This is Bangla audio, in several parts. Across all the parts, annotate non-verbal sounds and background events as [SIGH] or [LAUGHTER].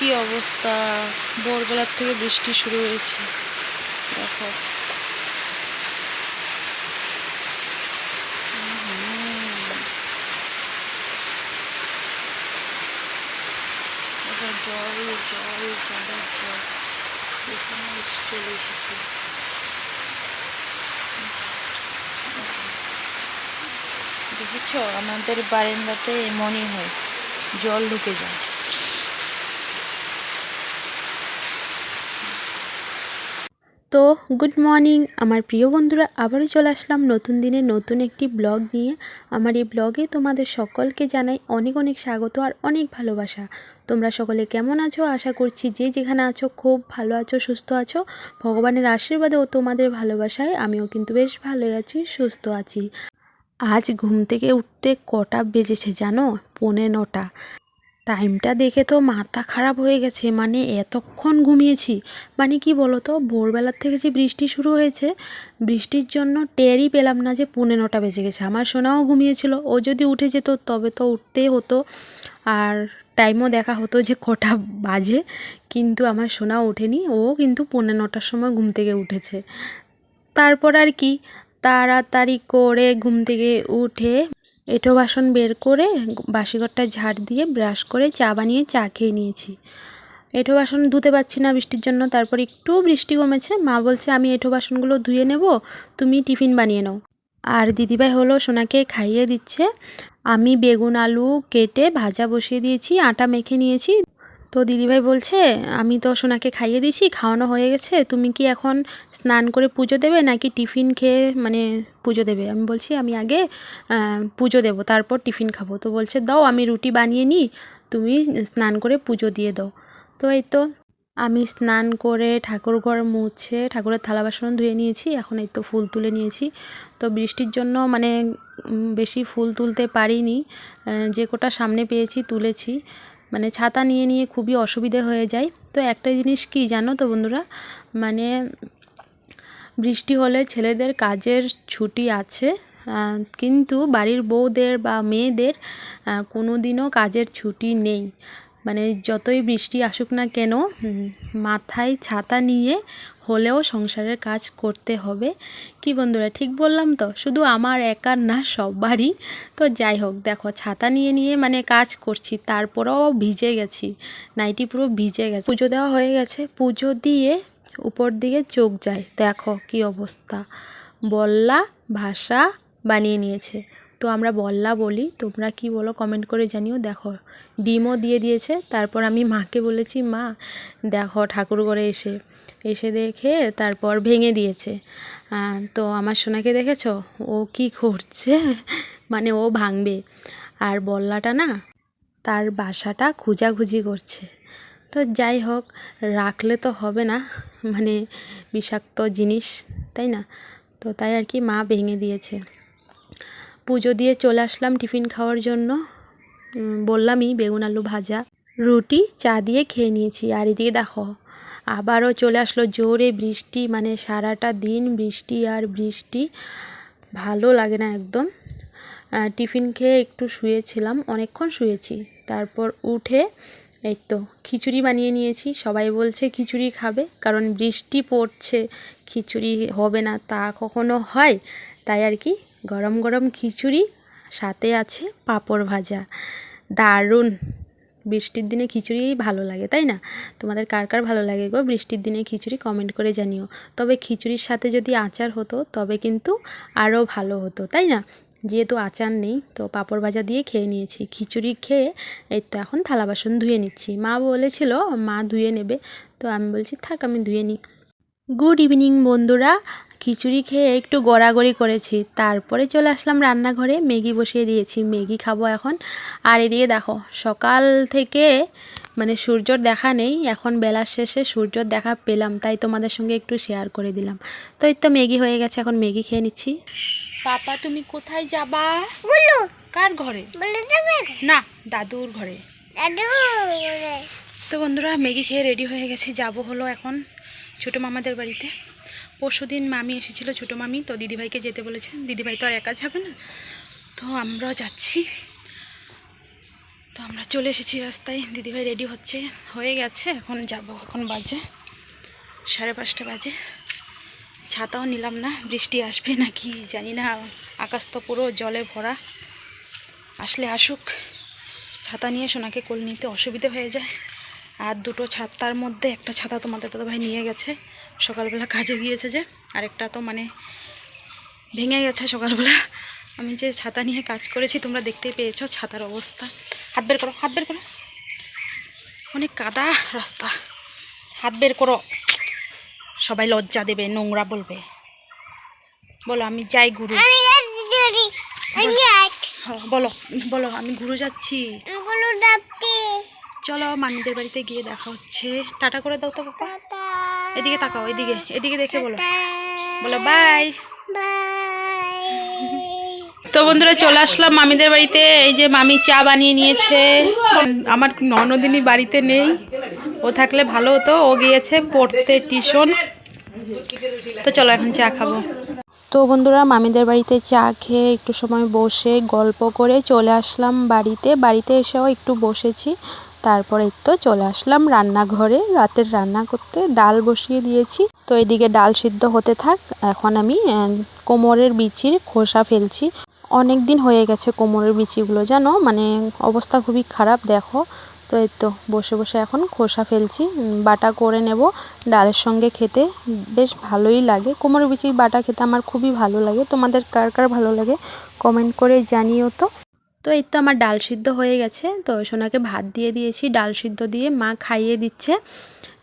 কি অবস্থা? ভোরবেলার থেকে বৃষ্টি শুরু হয়েছে। দেখো। জল জল চলে এসেছে। দেখেছ? আমাদের বারান্দাতে এমনই হয়। জল ঢুকে যায়। তো গুড মর্নিং। আমার প্রিয় বন্ধুরা, আবারও চলে আসলাম নতুন দিনে নতুন একটি ব্লগ নিয়ে। আমার এই ব্লগে তোমাদের সকলকে জানাই অনেক অনেক স্বাগত আর অনেক ভালোবাসা। তোমরা সকলে কেমন আছো? আশা করছি যে যেখানে আছো, খুব ভালো আছো, সুস্থ আছো। ভগবানের আশীর্বাদে ও তোমাদের ভালোবাসায় আমিও কিন্তু বেশ ভালোই আছি, সুস্থ আছি। আজ ঘুম থেকে উঠতে কটা বেজেছে জানো? পৌনে নটা। টাইমটা দেখে তো মাথা খারাপ হয়ে গেছে মানে এতক্ষণ ঘুমিয়েছি। মানে কি বলো তো ভোরবেলার থেকে যে বৃষ্টি শুরু হয়েছে, বৃষ্টির জন্য টেরই পেলাম না যে পৌনে নটা বেজে গেছে। আমার সোনাও ঘুমিয়েছিল, ও যদি উঠে যেত তবে তো উঠতেই হতো। আর টাইমও দেখা হতো যে কটা বাজে, কিন্তু আমার সোনাও ওঠেনি, ও কিন্তু পৌনে নটার সময় ঘুম থেকে উঠেছে। তারপর আর কি, তাড়াতাড়ি করে ঘুম থেকে উঠে এঁটো বাসন বের করে বাসিঘরটা ঝাড় দিয়ে ব্রাশ করে চা বানিয়ে চা খেয়ে নিয়েছি। এঁটো বাসন ধুতে পারছি না বৃষ্টির জন্য, তারপর একটু বৃষ্টি কমেছে। মা বলছে, আমি এঁটো বাসনগুলো ধুয়ে নেব, তুমি টিফিন বানিয়ে নাও। আর দিদিভাই হলো সোনাকে খাইয়ে দিচ্ছে। আমি বেগুন আলু কেটে ভাজা বসিয়ে দিয়েছি, আটা মেখে নিয়েছি। তো দিদিভাই বলছে, আমি তো সোনাকে খাইয়ে দিয়েছি, খাওয়ানো হয়ে গেছে, তুমি কি এখন স্নান করে পুজো দেবে নাকি টিফিন খেয়ে মানে পুজো দেবে? আমি বলছি, আমি আগে পুজো দেবো, তারপর টিফিন খাব। তো বলছে, দাও, আমি রুটি বানিয়ে নিই, তুমি স্নান করে পুজো দিয়ে দাও। তো এই তো আমি স্নান করে ঠাকুর ঘর মুছে, ঠাকুরের থালা বাসন ধুয়ে নিয়েছি, এখন এই তো ফুল তুলে নিয়েছি। তো বৃষ্টির জন্য মানে বেশি ফুল তুলতে পারিনি যে কোটা সামনে পেয়েছি তুলেছি। মানে ছাতা নিয়ে নিয়ে খুবই অসুবিধে হয়ে যায়। তো একটা জিনিস কি জানো তো বন্ধুরা? মানে বৃষ্টি হলে ছেলেদের কাজের ছুটি আছে কিন্তু বাড়ির বউদের বা মেয়েদের কোনো দিনও কাজের ছুটি নেই। মানে যতই বৃষ্টি আসুক না কেন মাথায় ছাতা নিয়ে হলেও সংসারের কাজ করতে হবে। কি বন্ধুরা, ঠিক বললাম তো? শুধু আমার একার না, সবারই। তো যাই হোক, দেখো, ছাতা নিয়ে নিয়ে মানে কাজ করছি, তারপরেও ভিজে গেছি। নাইটি পুরো ভিজে গেছে। পুজো দেওয়া হয়ে গেছে। পুজো দিয়ে উপর দিকে চোখ যায়। দেখো কি অবস্থা। বল্লা ভাষা বানিয়ে নিয়েছে। তো আমরা বল্লা বলি। তোমরা কি বলো কমেন্ট করে জানিও। দেখো, ডিমও দিয়ে দিয়েছে। তারপর আমি মাকে বলেছি, মা, দেখো ঠাকুর ঘরে এসে এসে দেখে তারপর ভেঙে দিয়েছে। তো আমার সোনাকে দেখেছ? ও কি করছে? [LAUGHS] মানে ও ভাঙবে। আর বল্লাটা না, তার বাসাটা খোঁজাখুঁজি করছে। তো যাই হোক, রাখলে তো হবে না মানে বিষাক্ত জিনিস, তাই না? তো তাই আর কি মা ভেঙে দিয়েছে। পুজো দিয়ে চলে আসলাম টিফিন খাওয়ার জন্য। বললামই বেগুন আলু ভাজা, রুটি, চা দিয়ে খেয়ে নিয়েছি। আর এদিকে দেখো আবারও চলে আসলো জোরে বৃষ্টি মানে সারাটা দিন বৃষ্টি আর বৃষ্টি। ভালো লাগে না একদম। টিফিন খেয়ে একটু শুয়েছিলাম, অনেকক্ষণ শুয়েছি। তারপর উঠে এই তো খিচুড়ি বানিয়ে নিয়েছি। সবাই বলছে খিচুড়ি খাবে, কারণ বৃষ্টি পড়ছে, খিচুড়ি হবে না, তা কখনো হয়? তাই আর কি, গরম গরম খিচুড়ি, সাথে আছে পাঁপড় ভাজা। দারুণ। বৃষ্টির দিনে খিচুড়িই ভালো লাগে, তাই না? তোমাদের কার কার ভালো লাগে গো বৃষ্টির দিনে খিচুড়ি কমেন্ট করে জানিও। তবে খিচুড়ির সাথে যদি আচার হতো, তবে কিন্তু আরও ভালো হতো, তাই না? যেহেতু আচার নেই, তো পাঁপড় ভাজা দিয়ে খেয়ে নিয়েছি। খিচুড়ি খেয়ে এই তো এখন থালা বাসন ধুয়ে নিচ্ছি। মা বলেছিল, মা ধুয়ে নেবে। তো আমি বলছি, থাক, আমি ধুয়ে নিই। গুড ইভিনিং বন্ধুরা। খিচুড়ি খেয়ে একটু গড়াগড়ি করেছি। তারপরে চলে আসলাম রান্নাঘরে। ম্যাগি বসিয়ে দিয়েছি। ম্যাগি খাব এখন। আর এদিকে দেখো সকাল থেকে মানে সূর্যর দেখা নেই। এখন বেলার শেষে সূর্যর দেখা পেলাম। তাই তোমাদের সঙ্গে একটু শেয়ার করে দিলাম। তো এই তো ম্যাগি হয়ে গেছে। এখন ম্যাগি খেয়ে নিচ্ছি। পাপা তুমি কোথায় যাবা? কার ঘরে? না দাদুর ঘরে। তো বন্ধুরা ম্যাগি খেয়ে রেডি হয়ে গেছি। যাব হলো এখন। ছোটো মামাদের বাড়িতে। পরশু দিন মামি এসেছিল ছোটো মামি, তো দিদিভাইকে যেতে বলেছে। দিদিভাই তো আর একা যাবে না। তো আমরাও যাচ্ছি। তো আমরা চলে এসেছি রাস্তায়। দিদিভাই রেডি হচ্ছে। হয়ে গেছে, এখন যাব। এখন বাজে সাড়ে পাঁচটা বাজে। ছাতাও নিলাম না, বৃষ্টি আসবে নাকি জানি না। আকাশ তো পুরো জলে ভরা। আসলে আসুক। ছাতা নিয়ে সোনাকে কোল নিতে অসুবিধে হয়ে যায়। আর দুটো ছাতার মধ্যে একটা ছাতা তোমাদের দাদা ভাই নিয়ে গেছে। সকালবেলা কাজে গিয়েছে যে আরেকটা তো মানে ভেঙে গেছে সকালবেলা। আমি যে ছাতা নিয়ে কাজ করেছি তোমরা দেখতেই পেয়েছ ছাতার অবস্থা। হাত বের করো হাত বের করো। অনেক কাদা রাস্তা। হাত বের করো। সবাই লজ্জা দেবে নোংরা বলবে। বলো আমি যাই গুরু। বলো বলো আমি ঘুরে যাচ্ছি। চলো মামিদের বাড়িতে গিয়ে দেখা হচ্ছে। টাটা করে দাও তো টাটা এদিকে তাকাও, এদিকে এদিকে দেখে বলো। বলো বাই তো বন্ধুরা, চলে আসলাম মামিদের বাড়িতে। এই যে মামি চা বানিয়ে নিয়েছে। আমার ননদিনী বাড়িতে নেই। ও থাকলে ভালো হতো। ও গিয়েছে পড়তে টিউশন। তো চলো, এখন চা খাব। তো বন্ধুরা, মামিদের বাড়িতে চা খেয়ে একটু সময় বসে গল্প করে চলে আসলাম বাড়িতে। বাড়িতে এসেও একটু বসেছি। তারপরে তো চলে আসলাম রান্নাঘরে। রাতের রান্না করতে ডাল বসিয়ে দিয়েছি। তো এদিকে ডাল সিদ্ধ হতে থাক। এখন আমি কোমরের বিচির খোসা ফেলছি। অনেক দিন হয়ে গেছে কোমরের বিচিগুলো, জানো? মানে অবস্থা খুবই খারাপ, দেখো। তো এই তো, বসে বসে এখন খোসা ফেলছি। বাটা করে নেব ডালের সঙ্গে খেতে। বেশ ভালোই লাগে। কোমরের বিচির বাটা খেতে আমার খুবই ভালো লাগে। তোমাদের কার কার ভালো লাগে কমেন্ট করে জানিও তো। তো এই তো আমার ডাল সিদ্ধ হয়ে গেছে। তো সোনাকে ভাত দিয়ে দিয়েছি, ডাল সিদ্ধ দিয়ে মা খাইয়ে দিচ্ছে।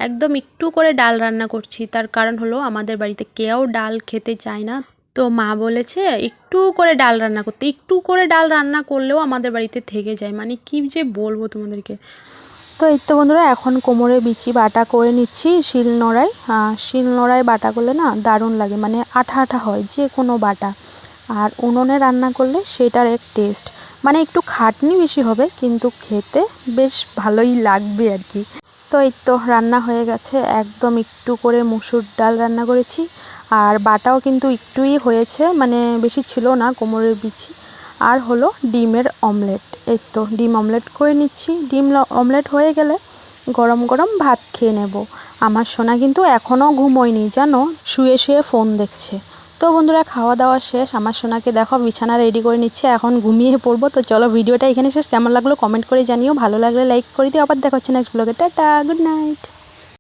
একদম একটু করে ডাল রান্না করছি। তার কারণ হলো আমাদের বাড়িতে কেউ ডাল খেতে চায় না। তো মা বলেছে একটু করে ডাল রান্না করতে। একটু করে ডাল রান্না করলেও আমাদের বাড়িতে থেকে যায়। মানে কি যে বলব তোমাদেরকে? তো এই তো বন্ধুরা, এখন কোমরে বিচি বাটা করে নিচ্ছি শিল নোড়ায় শিল নোড়ায় বাটা করলে না দারুণ লাগে। মানে আঠা আঠা হয় যে কোনো বাটা। আর উনুনে রান্না করলে সেটার এক টেস্ট মানে একটু খাটনি বেশি হবে, কিন্তু খেতে বেশ ভালোই লাগবে আর কি। তো এই তো রান্না হয়ে গেছে, একদম একটু করে মুসুর ডাল রান্না করেছি। আর বাটাও কিন্তু একটুই হয়েছে মানে বেশি ছিল না, কোমরের বিচি। আর হলো ডিমের অমলেট। এই তো ডিম অমলেট করে নিচ্ছি। ডিম অমলেট হয়ে গেলে গরম গরম ভাত খেয়ে নেব। আমার সোনা কিন্তু এখনও ঘুমোয়নি, জানো? শুয়ে শুয়ে ফোন দেখছে। তো বন্ধুরা, খাওয়া দাওয়া শেষ। আমার সোনাকে দেখো, বিছানা রেডি করে নিচ্ছে। এখন ঘুমিয়ে পড়ব। তো চলো ভিডিওটা এখানে শেষ। কেমন লাগল কমেন্ট করে জানিও। ভালো লাগলে লাইক করে দিও। আবার দেখা হচ্ছে নেক্সট ব্লগে টাটা গুড নাইট